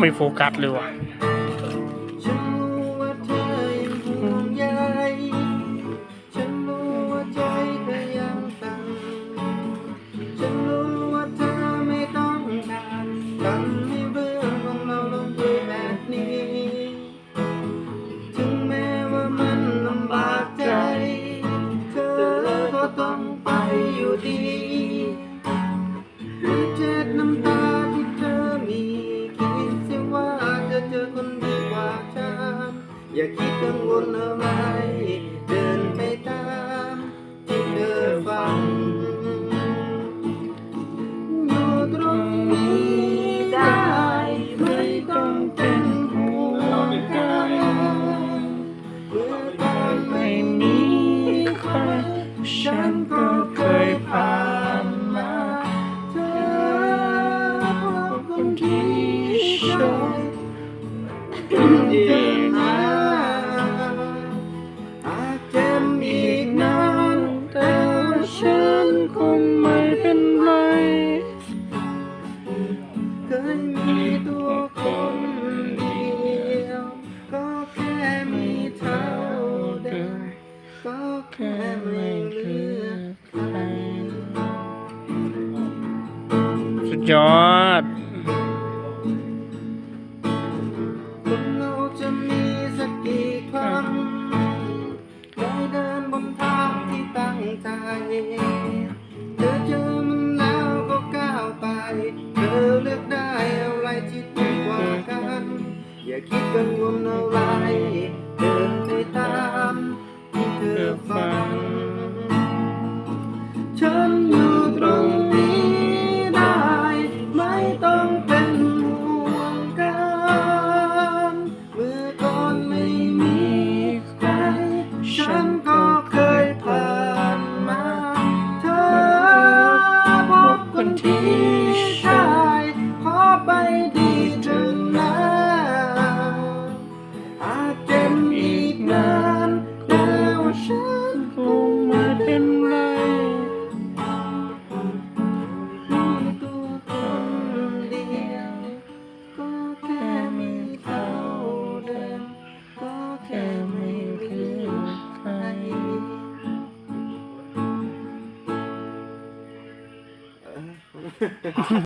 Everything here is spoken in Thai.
ไม่โฟกัสเลยว่ะ อย่าคิดกังวลอะไรเดินไปตามที่เธอฝันอยู่ตรงนี้ได้ไม่ต้องเป็นห่วงกันเมื่อตอนไม่มีใครฉันก็เคยผ่านมาเธอคนที่ใช่เดิ ยอด คนเราจะมีสักกี่ครั้งได้เดินบนทางที่ตั้งใจ เธอเจอมันแล้วก็ก้าวไป เธอเลือกได้อะไรที่ดีกว่ากัน อย่าคิดกังวลอะไรเดินไปตามที่เธอฝัน ดีเถอะนะอาจจะมีอีกนานแต่ว่าฉันคงไม่เป็นไรมีตัวคนเดียวก็แค่มีเท่าเดิมก็แค่ไม่เหลือใคร